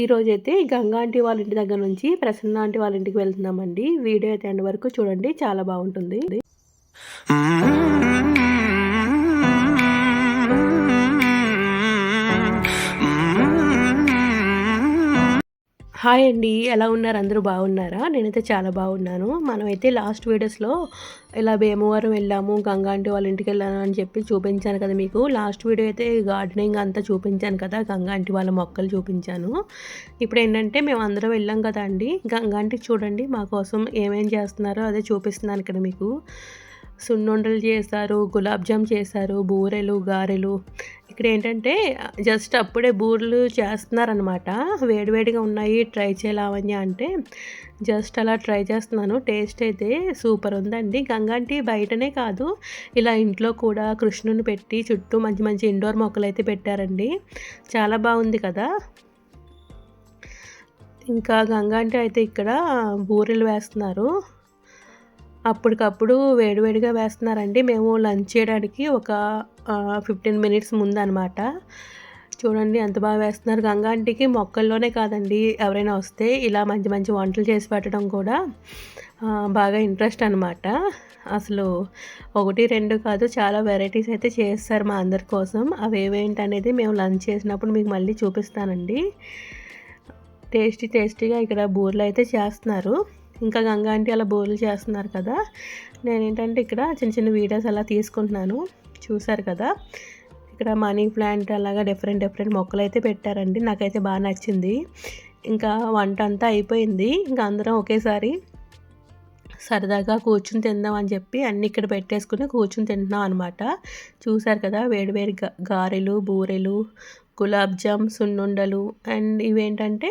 ఈరోజైతే గంగా ఆంటీ వాళ్ళ ఇంటి దగ్గర నుంచి ప్రసన్న ఆంటీ వాళ్ళ ఇంటికి వెళ్తున్నామండి. వీడియో అయితే ఎండ్ వరకు చూడండి. చాలా బాగుంటుంది. హాయ్ అండి. ఎలా ఉన్నారు? అందరూ బాగున్నారా? నేనైతే చాలా బాగున్నాను. మనమైతే లాస్ట్ వీడియోస్లో ఇలా భీమవరం వెళ్ళాము గంగా అంటే వాళ్ళ ఇంటికి వెళ్ళాను అని చెప్పి చూపించాను కదా మీకు. లాస్ట్ వీడియో అయితే గార్డెనింగ్ అంతా చూపించాను కదా గంగా అంటే వాళ్ళ మొక్కలు చూపించాను. ఇప్పుడు ఏంటంటే మేము అందరం వెళ్ళాం కదా అండి. గంగా ఆంటీ చూడండి మా కోసం ఏమేం చేస్తున్నారో అదే చూపిస్తున్నాను ఇక్కడ మీకు. సున్నుండలు చేశారు గులాబ్ జామ్ చేశారు బూరెలు గారెలు. ఇక్కడ ఏంటంటే జస్ట్ అప్పుడే బూరెలు చేస్తున్నారనమాట వేడివేడిగా ఉన్నాయి ట్రై చేయాలవని అంటే. జస్ట్ అలా ట్రై చేస్తున్నాను. టేస్ట్ అయితే సూపర్ ఉందండి. గంగాంటి బయటనే కాదు ఇలా ఇంట్లో కూడా కృష్ణుని పెట్టి చుట్టూ మంచి మంచి ఇండోర్ మొక్కలు అయితే పెట్టారండి. చాలా బాగుంది కదా. ఇంకా గంగాంటి అయితే ఇక్కడ బూరెలు వేస్తున్నారు. అప్పటికప్పుడు వేడివేడిగా వేస్తున్నారండి. మేము లంచ్ చేయడానికి ఒక ఫిఫ్టీన్ మినిట్స్ ముందనమాట. చూడండి ఎంత బాగా వేస్తున్నారు. గంగాంటికి మొక్కల్లోనే కాదండి. ఎవరైనా వస్తే ఇలా మంచి మంచి వంటలు చేసి పెట్టడం కూడా బాగా ఇంట్రెస్ట్ అనమాట. అసలు ఒకటి రెండు కాదు చాలా వెరైటీస్ అయితే చేస్తారు మా అందరి కోసం. అవి ఏవేంటి అనేది మేము లంచ్ చేసినప్పుడు మీకు మళ్ళీ చూపిస్తానండి. టేస్టీ టేస్టీగా ఇక్కడ బూర్లు అయితే చేస్తున్నారు. ఇంకా గంగా ఆంటీ అలా బోర్లు చేస్తున్నారు కదా. నేను ఏంటంటే ఇక్కడ చిన్న చిన్న వీడియోస్ అలా తీసుకుంటున్నాను. చూసారు కదా? ఇక్కడ మనీ ప్లాంట్ అలాగా డిఫరెంట్ డిఫరెంట్ మొక్కలు అయితే పెట్టారండి. నాకైతే బాగా నచ్చింది. ఇంకా వంట అంతా అయిపోయింది. ఇంకా అందరం ఒకేసారి సరదాగా కూర్చుని తిందాం అని చెప్పి అన్ని ఇక్కడ పెట్టేసుకుని కూర్చుని తింటున్నాం అనమాట చూసారు కదా? వేడివేడి గారెలు బూరెలు గులాబ్ జామ్ సున్నుండలు అండ్ ఇవేంటంటే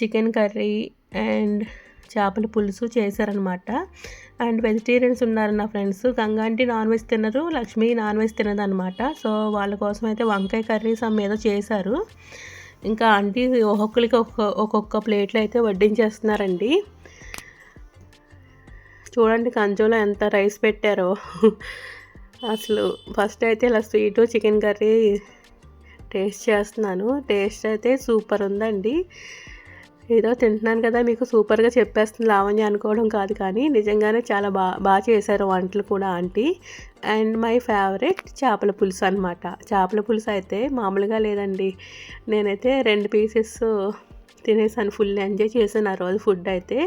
చికెన్ కర్రీ అండ్ చేపల పులుసు చేశారనమాట అండ్ వెజిటేరియన్స్ ఉన్నారు నా ఫ్రెండ్స్. గంగాంటి నాన్ వెజ్ తినరు లక్ష్మి నాన్ వెజ్ తినదనమాట సో వాళ్ళ కోసం అయితే వంకాయ కర్రీస్ అమ్మ ఏదో చేశారు. ఇంకా ఆంటీ ఒక్కొక్కరికి ఒక్కొక్క ఒక్కొక్క ప్లేట్లు అయితే వడ్డించేస్తున్నారండి. చూడండి కంచంలో ఎంత రైస్ పెట్టారో. అసలు ఫస్ట్ అయితే ఇలా స్వీటు చికెన్ కర్రీ టేస్ట్ చేస్తున్నాను. టేస్ట్ అయితే సూపర్ ఉందండి. ఏదో తింటున్నాను కదా మీకు సూపర్గా చెప్పేస్తుంది లావణ్య అనుకోవడం కాదు కానీ నిజంగానే చాలా బాగా బాగా చేశారు వంటలు కూడా ఆంటీ. అండ్ మై ఫేవరెట్ చేపల పులుసు అనమాట చేపల పులుసు అయితే మామూలుగా లేదండి. నేనైతే రెండు పీసెస్ తినేసాను ఫుల్ ఎంజాయ్ చేశాను ఆ రోజు ఫుడ్ అయితే.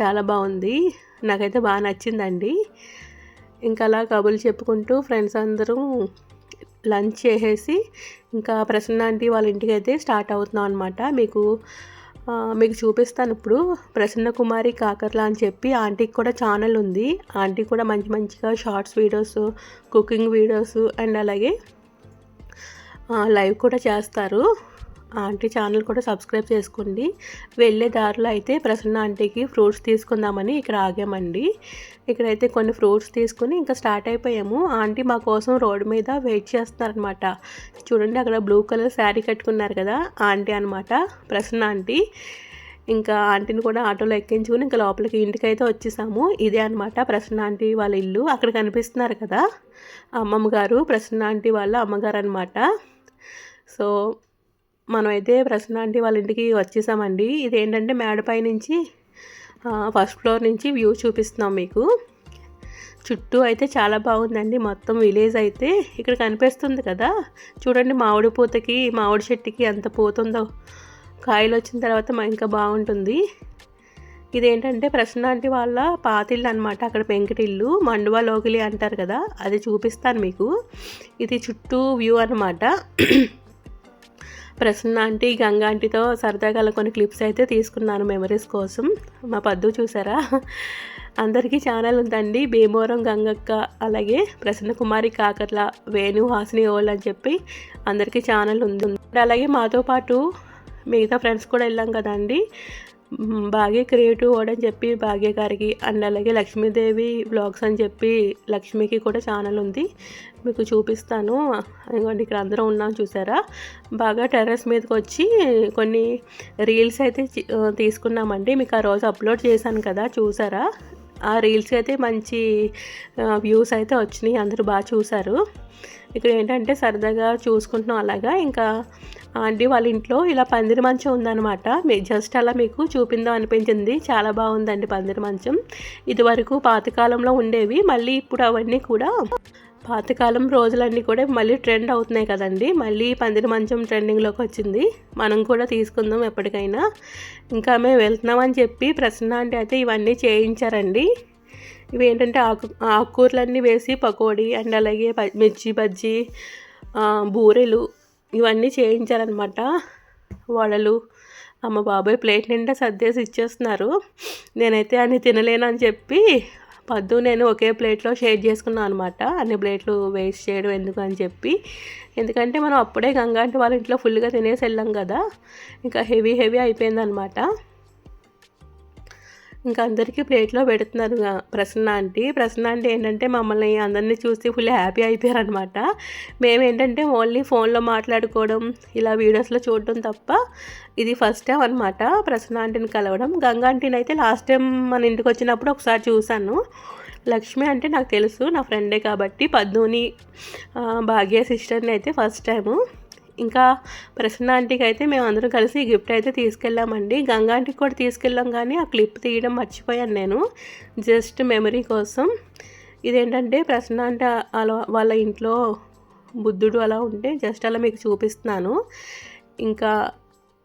చాలా బాగుంది. నాకైతే బాగా నచ్చిందండి. ఇంకా అలా కబుర్లు చెప్పుకుంటూ ఫ్రెండ్స్ అందరూ లంచ్ చేసేసి ఇంకా ప్రసన్న ఆంటీ వాళ్ళ ఇంటికి అయితే స్టార్ట్ అవుతున్నాం అనమాట మీకు మీకు చూపిస్తాను ఇప్పుడు. ప్రసన్న కుమారి కాకర్లా అని చెప్పి ఆంటీకి కూడా ఛానల్ ఉంది. ఆంటీ కూడా మంచి మంచిగా shorts videos cooking videos and అలాగే లైవ్ కూడా చేస్తారు. ఆంటీ ఛానల్ కూడా సబ్స్క్రైబ్ చేసుకోండి. వెళ్ళే దారిలో అయితే ప్రసన్న ఆంటీకి ఫ్రూట్స్ తీసుకుందామని ఇక్కడ ఆగామండి. ఇక్కడైతే కొన్ని ఫ్రూట్స్ తీసుకుని ఇంకా స్టార్ట్ అయిపోయాము. ఆంటీ మా కోసం రోడ్డు మీద వెయిట్ చేస్తున్నారనమాట చూడండి అక్కడ బ్లూ కలర్ శారీ కట్టుకున్నారు కదా ఆంటీ అనమాట ప్రసన్న ఆంటీ. ఇంకా ఆంటీని కూడా ఆటోలో ఎక్కించుకుని ఇంకా లోపలికి ఇంటికి అయితే వచ్చేసాము. ఇదే అనమాట ప్రసన్న ఆంటీ వాళ్ళ ఇల్లు. అక్కడ కనిపిస్తున్నారు కదా అమ్మమ్మ గారు ప్రసన్న ఆంటీ వాళ్ళ అమ్మగారు అనమాట సో మనమైతే ప్రసన్న ఆంటీ వాళ్ళ ఇంటికి వచ్చేసామండి. ఇదేంటంటే మేడపై నుంచి ఫస్ట్ ఫ్లోర్ నుంచి వ్యూ చూపిస్తున్నాం మీకు. చుట్టూ అయితే చాలా బాగుందండి. మొత్తం విలేజ్ అయితే ఇక్కడ కనిపిస్తుంది కదా. చూడండి మామిడి పూతకి మామిడి చెట్టుకి ఎంత పోతుందో కాయలు వచ్చిన తర్వాత మా ఇంకా బాగుంటుంది. ఇదేంటంటే ప్రసన్న ఆంటీ వాళ్ళ పాతిల్లు అనమాట అక్కడ పెంకటిల్లు మండువా లోకిలి అంటారు కదా. అది చూపిస్తాను మీకు. ఇది చుట్టూ వ్యూ అనమాట ప్రసన్న ఆంటీ గంగా ఆంటీతో సరదాగా కొన్ని క్లిప్స్ అయితే తీసుకున్నాను మెమరీస్ కోసం. మా పద్దు చూసారా? అందరికీ ఛానల్ ఉందండి. భీమవరం గంగక్క అలాగే ప్రసన్న కుమారి కాకర్ల వేణు హాసిని ఓల్ అని చెప్పి అందరికీ ఛానల్ ఉంది. అలాగే మాతో పాటు మిగతా ఫ్రెండ్స్ కూడా వెళ్ళాం కదండి. భాగ్య క్రియేటివ్ వర్డ్ అని చెప్పి భాగ్య గారికి అండ్ అలాగే లక్ష్మీదేవి బ్లాగ్స్ అని చెప్పి లక్ష్మికి కూడా ఛానల్ ఉంది. మీకు చూపిస్తాను. ఇదిగోండి ఇక్కడ అందరం ఉన్నాం చూసారా? బాగా టెర్రస్ మీదకి వచ్చి కొన్ని రీల్స్ అయితే తీసుకున్నామండి. మీకు ఆ రోజు అప్లోడ్ చేశాను కదా చూసారా? ఆ రీల్స్ అయితే మంచి వ్యూస్ అయితే వచ్చినాయి. అందరూ బాగా చూసారు ఇక్కడ ఏంటంటే సరదాగా చూసుకుంటున్నాం అలాగా. ఇంకా ఆంటీ వాళ్ళ ఇంట్లో ఇలా పందిరి మంచం ఉందన్నమాట. మీ జస్ట్ అలా మీకు చూపిందాం అనిపించింది. చాలా బాగుందండి పందిరి మంచం. ఇదివరకు పాతకాలంలో ఉండేవి. మళ్ళీ ఇప్పుడు అవన్నీ కూడా పాతకాలం రోజులన్నీ కూడా మళ్ళీ ట్రెండ్ అవుతున్నాయి కదండి. మళ్ళీ పందిరి మంచం ట్రెండింగ్లోకి వచ్చింది. మనం కూడా తీసుకుందాం ఎప్పటికైనా. ఇంకా మేము వెళ్తున్నామని చెప్పి ప్రసన్న అంటే అయితే ఇవన్నీ చేయించారండి. ఇవి ఏంటంటే ఆకు ఆకుకూరలన్నీ వేసి పకోడీ అండ్ అలాగే మిర్చి బజ్జీ బూరెలు ఇవన్నీ చేయించారనమాట. వడలు అమ్మ బాబాయ్ ప్లేట్ నిండా సర్దేసి ఇచ్చేస్తున్నారు. నేనైతే అన్ని తినలేనని చెప్పి పద్దు నేను ఒకే ప్లేట్లో షేర్ చేసుకున్నాను అనమాట. అన్ని ప్లేట్లు వేస్ట్ చేయడం ఎందుకు అని చెప్పి. ఎందుకంటే మనం అప్పుడే గంగాంటి వాళ్ళ ఇంట్లో ఫుల్గా తినేసి వెళ్ళాం కదా. ఇంకా హెవీ హెవీ అయిపోయిందనమాట. ఇంకా అందరికీ ప్లేట్లో పెడుతున్నారు ప్రసన్న ఆంటీ. ప్రసన్న ఆంటీ ఏంటంటే మమ్మల్ని అందరినీ చూసి ఫుల్ హ్యాపీ అయిపోయారనమాట మేము ఏంటంటే ఓన్లీ ఫోన్లో మాట్లాడుకోవడం ఇలా వీడియోస్లో చూడడం తప్ప ఇది ఫస్ట్ టైం అనమాట ప్రసన్న ఆంటీని కలవడం. గంగా ఆంటీని అయితే లాస్ట్ టైం మన ఇంటికి వచ్చినప్పుడు ఒకసారి చూశాను. లక్ష్మి అంటే నాకు తెలుసు నా ఫ్రెండే కాబట్టి పద్దుని భాగ్య సిస్టర్ని అయితే ఫస్ట్ టైము. ఇంకా ప్రసన్న ఆంటీకి అయితే మేము అందరం కలిసి గిఫ్ట్ అయితే తీసుకెళ్ళామండి. గంగా ఆంటీకి కూడా తీసుకెళ్ళాం కానీ ఆ క్లిప్ తీయడం మర్చిపోయాను నేను. జస్ట్ మెమరీ కోసం. ఇదేంటంటే ప్రసన్న అంటే అలా వాళ్ళ ఇంట్లో బుద్ధుడు అలా ఉంటే జస్ట్ అలా మీకు చూపిస్తున్నాను. ఇంకా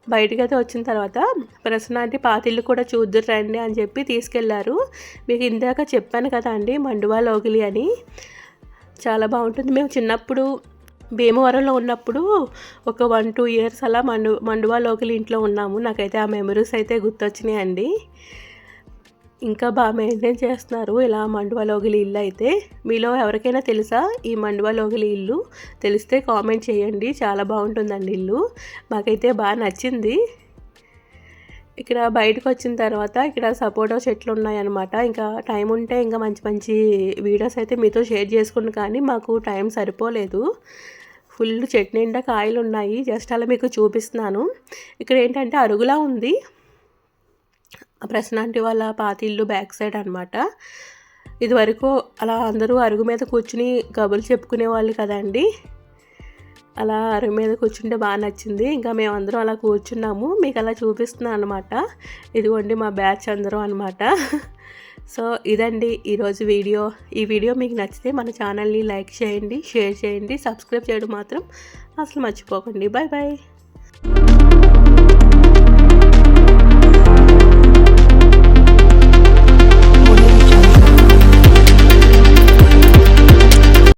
బయటకు అయితే వచ్చిన తర్వాత ప్రసన్న అంటే పాతిళ్ళు కూడా చూద్దరు రండి అని చెప్పి తీసుకెళ్ళారు మీకు ఇందాక చెప్పాను కదా అండి మండువా లోగిలి అని. చాలా బాగుంటుంది. మేము చిన్నప్పుడు భీమవరంలో ఉన్నప్పుడు ఒక వన్ టూ ఇయర్స్ అలా మండు మండువా లోకల్ ఇంట్లో ఉన్నాము. నాకైతే ఆ మెమరీస్ అయితే గుర్తొచ్చినాయి అండి. ఇంకా బాగా మెయింటైన్ చేస్తున్నారు ఇలా మండువా లోగిలి ఇల్లు అయితే. మీలో ఎవరికైనా తెలుసా? ఈ మండువా లోగిలి ఇల్లు? తెలిస్తే కామెంట్ చేయండి. చాలా బాగుంటుందండి ఇల్లు. మాకైతే బాగా నచ్చింది. ఇక్కడ బయటకు వచ్చిన తర్వాత ఇక్కడ సపోటా చెట్లు ఉన్నాయన్నమాట ఇంకా టైం ఉంటే ఇంకా మంచి మంచి వీడియోస్ అయితే మీతో షేర్ చేసుకుని కానీ మాకు టైం సరిపోలేదు. ఫుల్ చెట్టు నిండా కాయలు ఉన్నాయి జస్ట్ అలా మీకు చూపిస్తున్నాను. ఇక్కడ ఏంటంటే అరుగులా ఉంది. ప్రశ్నాంటి వాళ్ళ పాతిల్లు బ్యాక్ సైడ్ అనమాట ఇది వరకు అలా అందరూ అరుగు మీద కూర్చుని కబుర్లు చెప్పుకునే వాళ్ళు కదండి. అలా అరుగు మీద కూర్చుంటే బాగా నచ్చింది. ఇంకా మేమందరం అలా కూర్చున్నాము. మీకు అలా చూపిస్తున్నాను అనమాట ఇదిగోండి మా బ్యాచ్ అందరం అనమాట సో ఇదండి ఈరోజు వీడియో. ఈ వీడియో మీకు నచ్చితే మన ఛానల్ని లైక్ చేయండి షేర్ చేయండి సబ్స్క్రైబ్ చేయడం మాత్రం అసలు మర్చిపోకండి. Bye bye